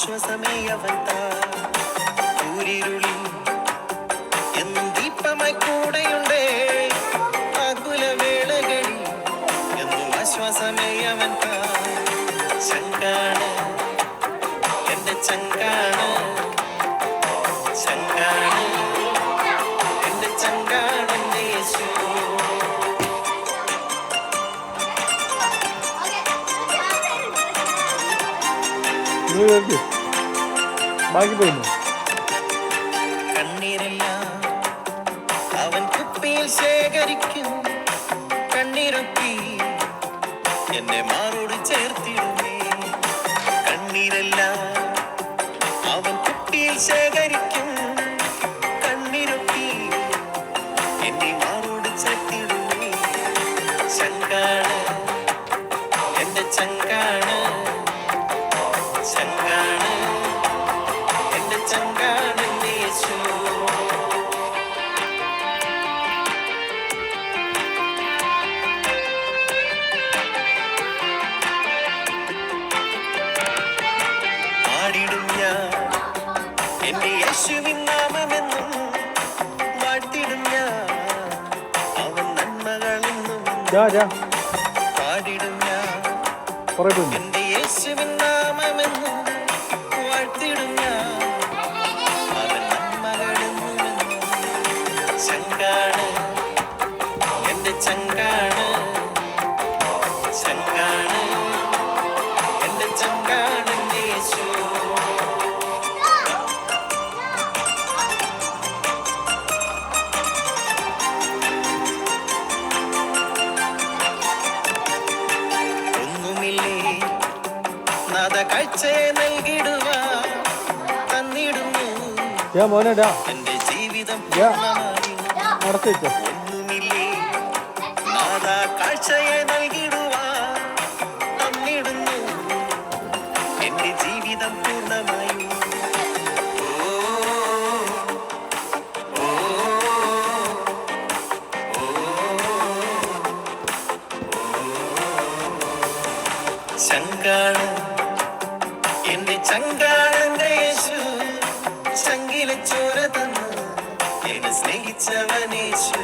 അവൻ താരിരുളി കൂരിരുളിൽ കൂടെയുണ്ട് ദീപമായി കൂടെയുണ്ടേ. ആകുല വേളകളിൽ എന്നും ആശ്വാസമേ അവൻ താ ചങ്കാണ് എന്റെ ചങ്കാണ്. ബാക്കി പോയിരുന്നു ശേഖരിക്കും. എന്റെ ചങ്കാണ്. യേശുവിൻ നാമമെന്നും വാഴ്ത്തിടും ഞാൻ. അവൻ നന്മകളെന്നും പാടിടും ഞാൻ. എന്റെ യേശുവിൻ നാമമെന്നും നാദ കാഴ്ചയെ നൽകിടുവാ. തന്നിടുന്നു. എന്റെ ജീവിതം ഒന്നുമില്ലേ? നാദാ കാഴ്ചയെ നൽകിടുവാ. തന്നിടുന്നു. എന്റെ ജീവിതം പൂർണമായും. ഓ, എന്നെ സ്നേഹിച്ചവനേശു